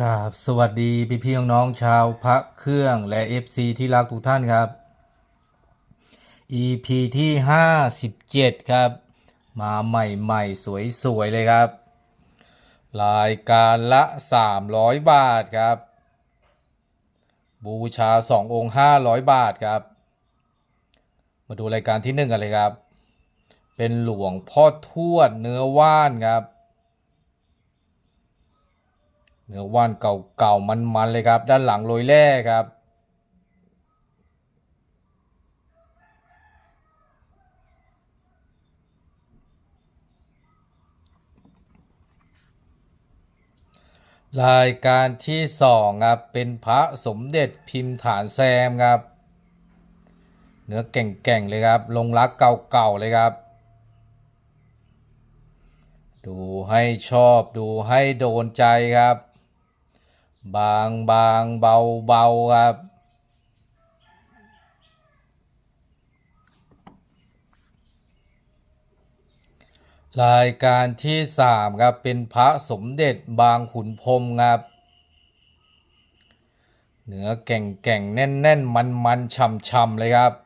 กราบสวัสดีพี่พี่น้องๆชาวพระเครื่องและ FC ที่รักทุกท่านครับ EP ที่ 57 ครับ มาใหม่ๆ สวยๆ เลยครับ รายการละ 300 บาทครับ บูชา 2 องค์ 500 บาทครับ มาดูรายการที่ 1 กันเลยครับ เป็นหลวงพ่อทวดเนื้อว่านครับ เนื้อว่านเก่าๆมันๆเลยครับ ด้านหลังโรยแร่ครับรายการที่สองครับเป็นพระสมเด็จพิมพ์ฐานแซมครับ เนื้อเก่งๆเลยครับ ลงรักเก่าๆเลยครับ ดูให้ชอบดูให้โดนใจครับ บางบางเบาเบาครับ รายการที่สามครับเป็นพระสมเด็จบางขุนพรมครับเนื้อแก่งแก่งแน่นแน่นมันมันๆช่ำช่ำเลยครับ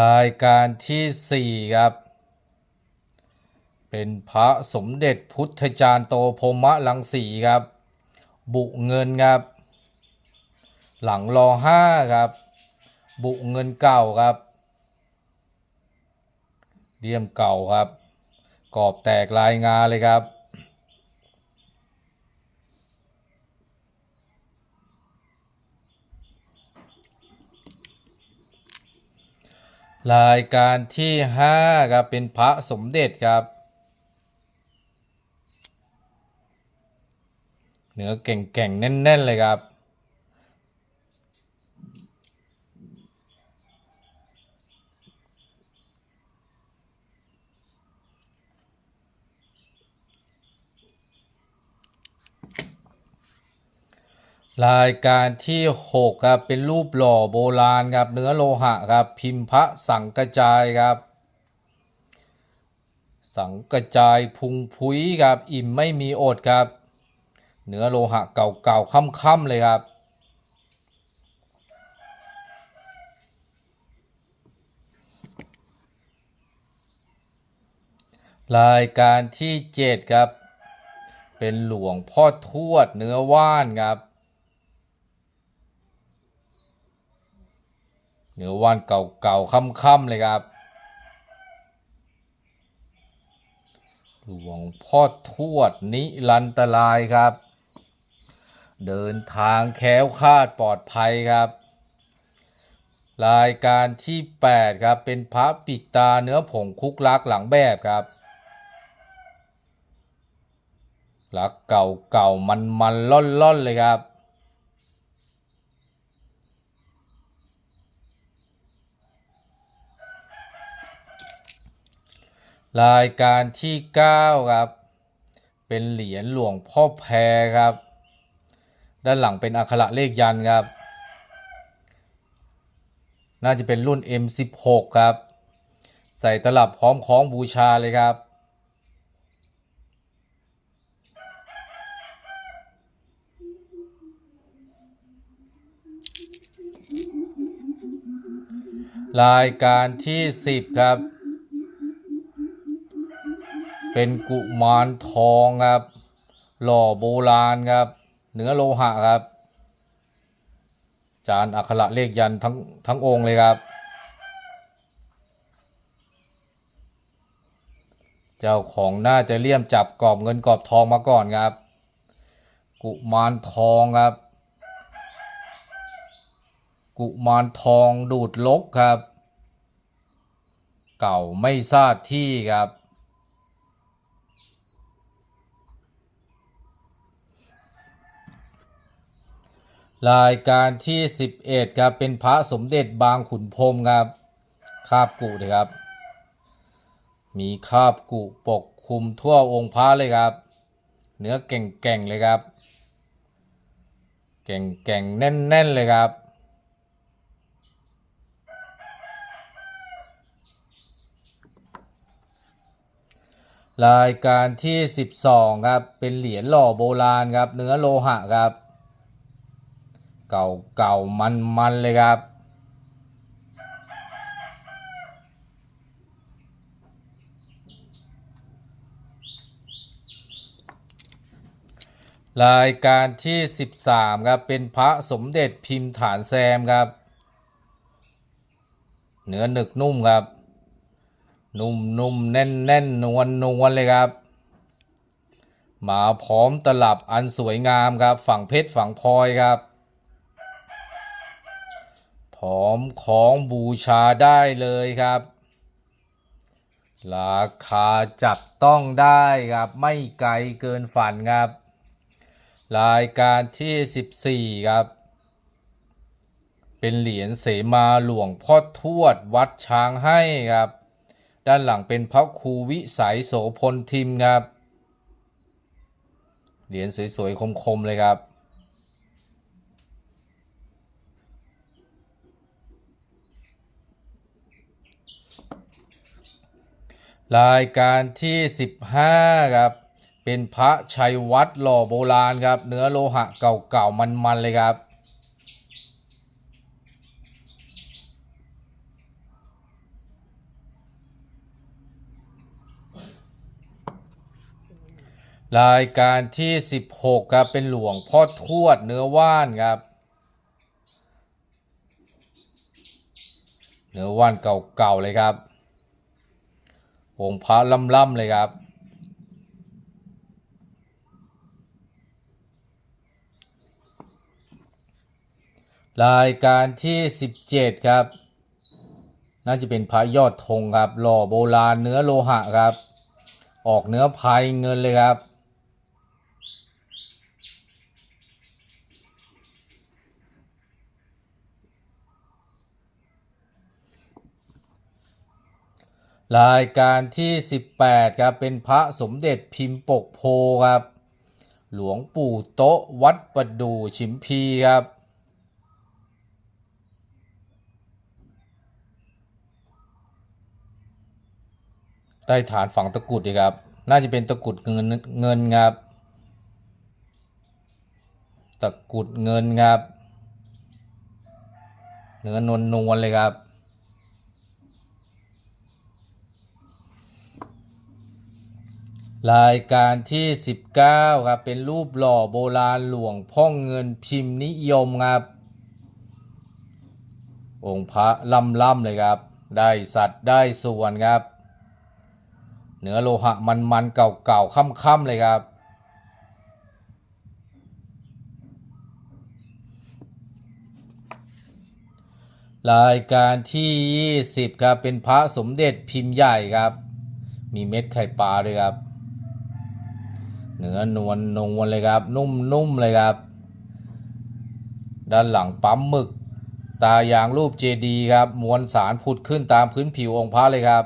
รายการที่สี่ครับ เป็นพระสมเด็จพุทธจารย์โตพรหมลังสีครับ บุเงินครับ หลังรอห้าครับ บุเงินเก่าครับเลี่ยมเก่าครับ กรอบแตกลายงาเลยครับ รายการที่ห้าครับเป็นพระสมเด็จครับเนื้อเก่งๆแน่นๆเลยครับ รายการที่หกครับเป็นรูปหล่อโบราณครับเนื้อโลหะครับพิมพ์พระสังกระจายครับ สังกระจายพุงพุ้ยครับอิ่มไม่มีอดครับ เนื้อโลหะเก่าๆค่ำๆเลยครับ รายการที่เจ็ดครับ เป็นหลวงพ่อทวดเนื้อว่านครับ เนื้อว่านเก่าๆค่ำๆเลยครับหลวงพ่อทวดนิรันตรายครับ เดินทางแค้วคาดปลอดภัยครับ รายการที่ 8 ครับ เป็นพระปิดตาเนื้อผงคุกลักหลังแบบครับลักเก่าเก่ามันมันล่อนล่อนๆเลยครับ รายการที่ 9 ครับ เป็นเหรียญหลวงพ่อแพรครับ ด้านหลังเป็นอักขระเลขยันครับ น่าจะเป็นรุ่น M16 ครับ ใส่ตลับพร้อมคล้องบูชาเลยครับ รายการที่ 10 ครับ เป็นกุมารทองครับ หล่อโบราณครับ เนื้อโลหะครับ จานอักขระเลขยันทั้งทั้งองค์เลยครับ เจ้าของน่าจะเลี่ยมจับกรอบเงินกรอบทองมาก่อนครับ กุมารทองครับ กุมารทองดูดลกครับ เก่าไม่ทราบที่ครับ รายการที่ 11ครับเป็นพระสมเด็จบางขุนพรมครับคาบกุนะครับ มีคาบกุปกคลุมทั่วองค์พระเลยครับ เนื้อแก่งๆเลยครับ แก่งๆแน่นๆเลยครับรายการที่ 12 ครับ เป็นเหรียญหล่อโบราณครับ เนื้อโลหะครับ เก่าเก่ามันมันๆเลยครับ รายการที่ 13 ครับ เป็นพระสมเด็จพิมพ์ฐานแซมครับ เนื้อหนึกนุ่มครับ นุ่มนุ่มแน่นแน่นนวลนวลเลยครับมาพร้อมตลับอันสวยงามครับ ฝั่งเพชรฝั่งพลอยครับ อมของบูชาได้เลยครับ ราคาจับต้องได้ครับ ไม่ไกลเกินฝันครับ รายการที่ 14 ครับ เป็นเหรียญเสมาหลวงพ่อทวดวัดช้างให้ครับ ด้านหลังเป็นพระครูวิสัยโสพลทิมครับ เหรียญสวยๆคมๆเลยครับ รายการที่ 15ครับเป็นพระชัยวัดหล่อโบราณครับ เนื้อโลหะเก่าๆมันๆเลยครับ รายการที่ 16ครับเป็นหลวงพ่อทวดเนื้อว่านครับ เนื้อว่านเก่าๆเลยครับ องค์พระล่ำๆเลยครับ รายการที่ 17 ครับ น่าจะเป็นพระยอดธงครับ หล่อโบราณเนื้อโลหะครับ ออกเนื้อภายเงินเลยครับ รายการที่ 18ครับเป็นพระสมเด็จพิมพ์ปกโพครับ หลวงปู่โต๊ะวัดประดู่ชิมพีครับ ใต้ฐานฝังตะกุดดีครับ น่าจะเป็นตะกุดเงินเงินครับ ตะกุดเงินครับ เนื้อนวลนวลเลยครับ รายการที่ 19 ครับ เป็นรูปหล่อโบราณหลวงพ่อเงินพิมพ์นิยมครับ องค์พระล่ำๆเลยครับ ได้สัตว์ได้ส่วนครับ เนื้อโลหะมันๆเก่าๆค่ำๆเลยครับ รายการที่ 20 ครับ เป็นพระสมเด็จพิมพ์ใหญ่ครับ มีเม็ดไข่ปลาด้วยครับ เนื้อนวลนวลเลยครับ นุ่มๆเลยครับ ด้านหลังปั๊มหมึก ตายางรูปเจดีย์ครับ มวลสารผุดขึ้นตามพื้นผิวองค์พระเลยครับ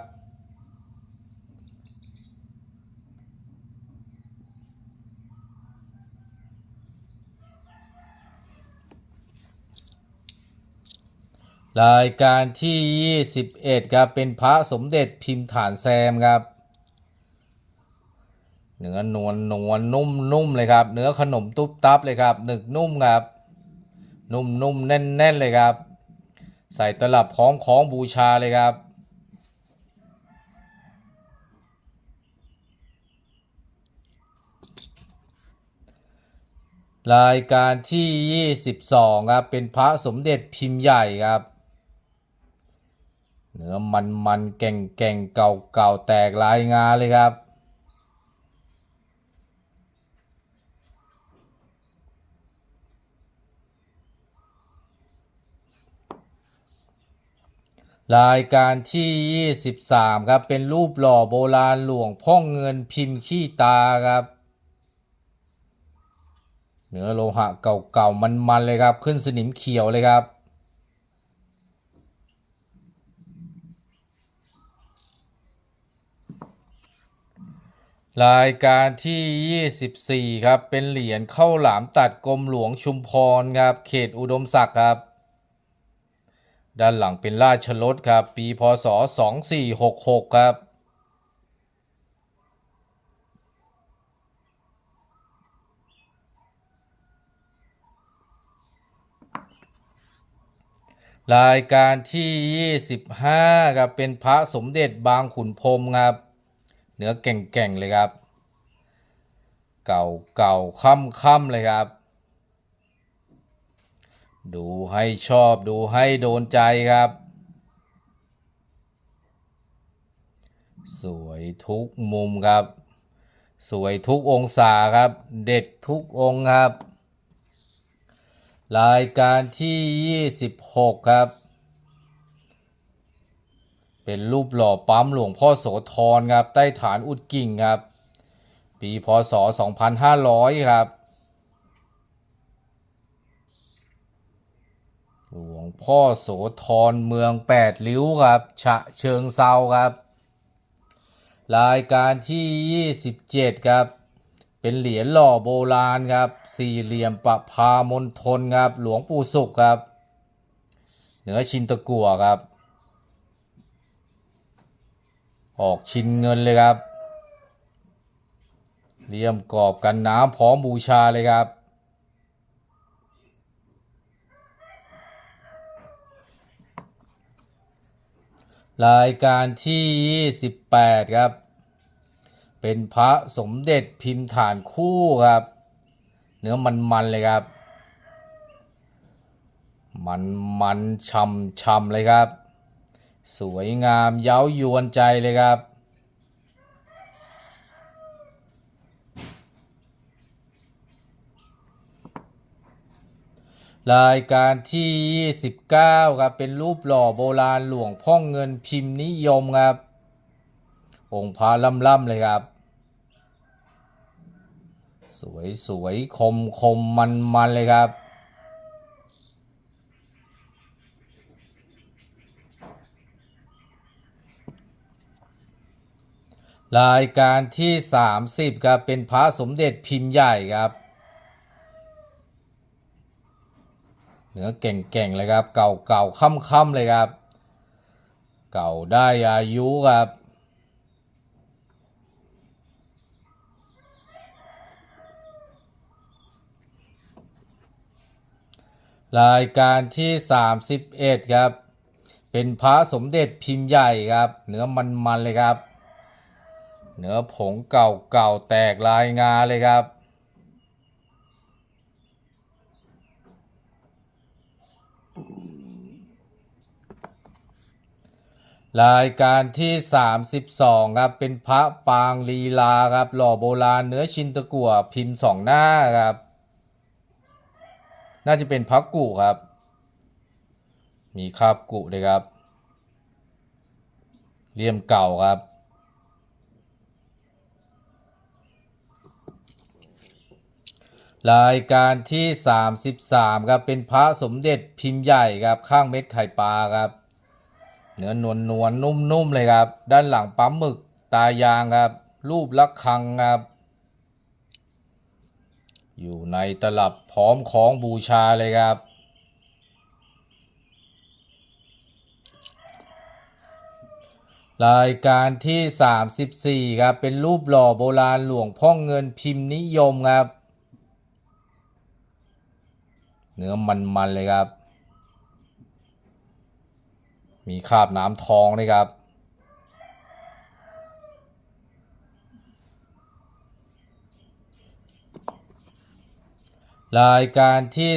รายการที่ 21 ครับ เป็นพระสมเด็จพิมพ์ฐานแซมครับ เนื้อนวลนวลนุ่มนุ่มเลยครับ เนื้อขนมตุ๊บตับเลยครับหนึกนุ่มครับ นุ่มนุ่มแน่นแน่นเลยครับ ใส่ตลับพร้อมของบูชาเลยครับ รายการที่ 22 ครับ เป็นพระสมเด็จพิมพ์ใหญ่ครับเนื้อมันมันแก่งแก่งเก่าเก่าแตกลายงาเลยครับ รายการที่ 23 ครับ เป็นรูปหล่อโบราณหลวงพ่อเงินพิมพ์ขี้ตาครับ เนื้อโลหะเก่าๆ มันๆ เลยครับ ขึ้นสนิมเขียวเลยครับ รายการที่ 24 ครับ เป็นเหรียญเข้าหลามตัดกรมหลวงชุมพรครับ เขตอุดมศักดิ์ครับ ด้านหลังเป็นราชรถครับ ปีพศ 2466 ครับ รายการที่ 25 ครับ เป็นพระสมเด็จบางขุนพรมครับเหนือแก่งๆ เลยครับ เก่าๆ ค่ำๆ เลยครับ ดูให้ชอบดูให้โดนใจครับ สวยทุกมุมครับ สวยทุกองศาครับ เด็ดทุกองครับ รายการที่ 26 ครับ เป็นรูปหล่อปั๊มหลวงพ่อโสธรครับ ใต้ฐานอุดกิ่งครับ ปีพศ 2500 ครับ หลวง พ่อโสธรเมืองแปดริ้วครับ ฉะเชิงเซาครับ รายการที่ 27 ครับ เป็นเหรียญหล่อโบราณครับ สี่เหลี่ยมประพามณฑลครับ หลวงปู่สุขครับ เหนือชินตะกัวครับ ออกชินเงินเลยครับเลี่ยมกรอบกันน้ำพร้อมบูชาเลยครับ รายการที่ 28 ครับ เป็นพระสมเด็จพิมพ์ฐานคู่ครับ เนื้อมันๆเลยครับ มันมันๆช่ำช่ำเลยครับ สวยงามเย้ายวนใจเลยครับ รายการที่ 29 ครับ เป็นรูปหล่อโบราณหลวงพ่อเงินพิมพ์นิยมครับ องค์พระล่ำๆเลยครับ สวยสวยคมคมมันมันเลยครับ รายการที่ 30 ครับ เป็นพระสมเด็จพิมพ์ใหญ่ครับ เนื้อเก่งๆเลยครับ เก่าเก่าค่ำๆเลยครับ เก่าได้อายุครับรายการที่ 31 ครับ เป็นพระสมเด็จพิมพ์ใหญ่ครับ เนื้อมันๆเลยครับ เนื้อผงเก่าเก่าๆแตกลายงาเลยครับ รายการที่ 32 ครับ เป็นพระปางลีลาครับ หล่อโบราณเนื้อชินตะกั่วพิมพ์สองหน้าครับ น่าจะเป็นพระกุครับ มีคราบกุเลยครับเลี่ยมเก่าครับ รายการที่ 33 ครับ เป็นพระสมเด็จพิมพ์ใหญ่ครับ ข้างเม็ดไข่ปลาครับ เนื้อนวลนวลนุ่มนุ่มๆเลยครับ ด้านหลังปั๊มหมึกตายางครับ รูประฆังครับ อยู่ในตลับพร้อมของบูชาเลยครับรายการที่ 34 ครับ เป็นรูปหล่อโบราณหลวงพ่อเงินพิมพ์นิยมครับ เนื้อมันๆเลยครับ มีคราบน้ำทองด้วยครับ รายการที่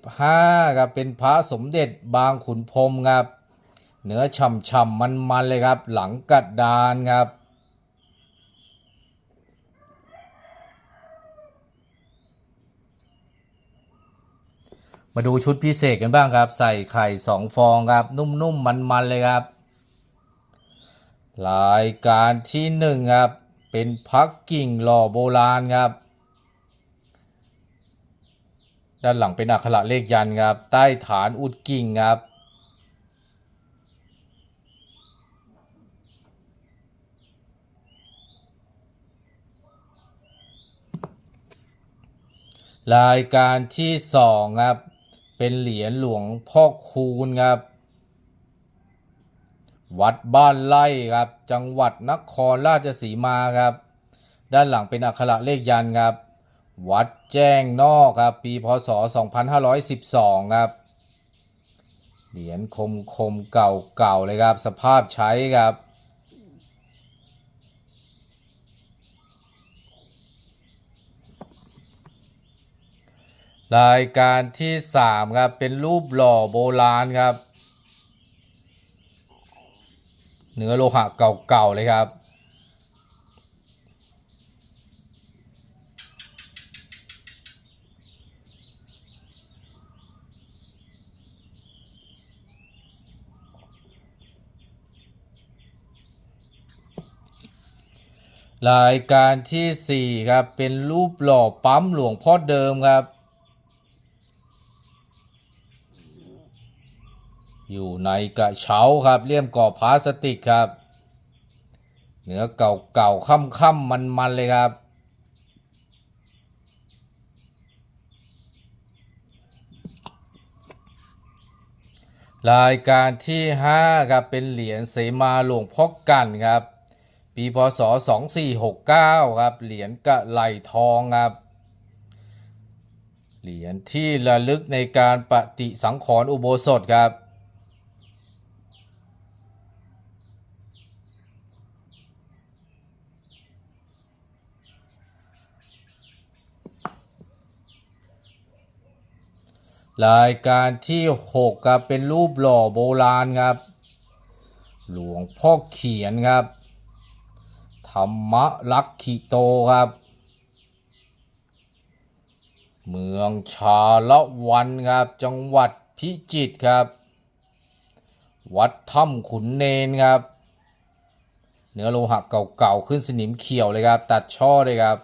35ครับเป็นพระสมเด็จบางขุนพรมครับ เนื้อช่ำๆมันๆเลยครับ หลังกัดดานครับ มาดูชุดพิเศษกันบ้างครับ ใส่ไข่สองฟองครับ นุ่มๆมันๆเลยครับรายการที่หนึ่งครับ เป็นพักกิ่งหล่อโบราณครับ ด้านหลังเป็นอักขระเลขยันครับ ใต้ฐานอุดกิ่งครับรายการที่สองครับ เป็นเหรียญหลวงพ่อคูณครับ วัดบ้านไร่ครับ จังหวัดนครราชสีมาครับ ด้านหลังเป็นอักขระเลขยันครับ วัดแจ้งนอกครับ ปีพศ 2512 ครับ เหรียญคมคมเก่าเก่าๆเลยครับ สภาพใช้ครับ รายการที่สามครับเป็นรูปหล่อโบราณครับ เนื้อโลหะเก่าๆเลยครับ รายการที่สี่ครับเป็นรูปหล่อปั๊มหลวงพ่อเดิมครับ อยู่ ในกระเช้าครับเลี่ยมกรอบพลาสติกครับ เนื้อเก่าๆค่ำๆมันๆเลยครับ รายการที่ห้าครับ เป็นเหรียญเสมาหลวงพ่อกันครับ ปีพศ 2469 ครับ เหรียญกะไหลทองครับเหรียญที่ระลึกในการปฏิสังขรณ์อุโบสถครับ รายการที่6ครับเป็นรูปหล่อโบราณครับ หลวงพ่อเขียนครับ ธรรมลักขิโตครับ เมืองชาละวันครับ จังหวัดพิจิตรครับ วัดถ้ำขุนเนนครับ เนื้อโลหะเก่าๆ ขึ้นสนิมเขียวเลยครับ ตัดช่อเลยครับ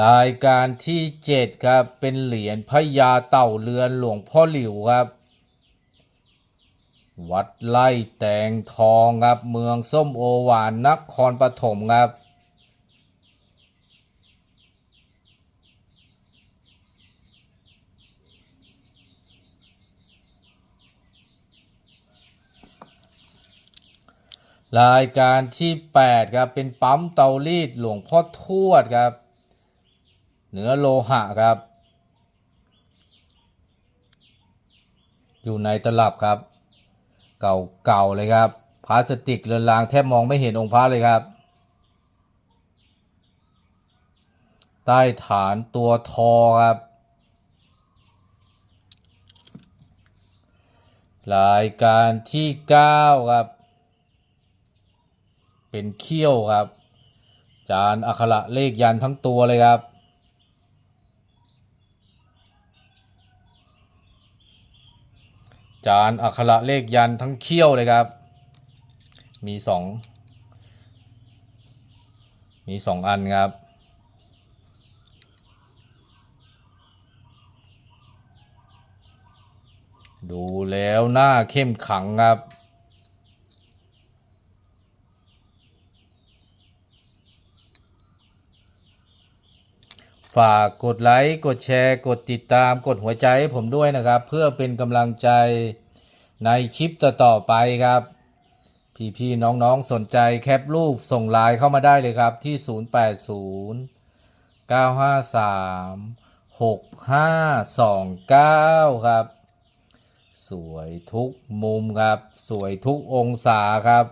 รายการที่ 7 ครับ เป็นเหรียญพญาเต่าเรือนหลวงพ่อหลิวครับ วัดไล่แตงทองครับ เมืองส้มโอหวานนครปฐมครับ รายการที่ 8 ครับ เป็นปั๊มเตารีดหลวงพ่อทวดครับ เหนือโลหะครับ อยู่ในตลับครับ เก่าๆเลยครับพลาสติกเรือนรางแทบมองไม่เห็นองค์พระเลยครับ ใต้ฐานตัวทอครับ รายการที่ 9 ครับ เป็นเขี้ยวครับ จานอักขระเลขยันทั้งตัวเลยครับ จานอักขระเลขยันทั้งเขี้ยวเลยครับ มีสองมีสองอันครับ ดูแล้วหน้าเข้มขังครับ ฝากกดไลค์กดแชร์ กดติดตามกดหัวใจให้ผมด้วยนะครับ เพื่อเป็นกำลังใจในคลิปต่อๆไปครับ พี่ๆน้องๆสนใจแคปรูปส่งไลน์เข้ามาได้เลยครับที่ 080 953 6529 ครับ สวยทุกมุมครับ สวยทุกองศาครับ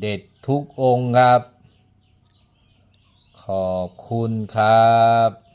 เด็ดทุกองค์ครับ ขอบคุณครับ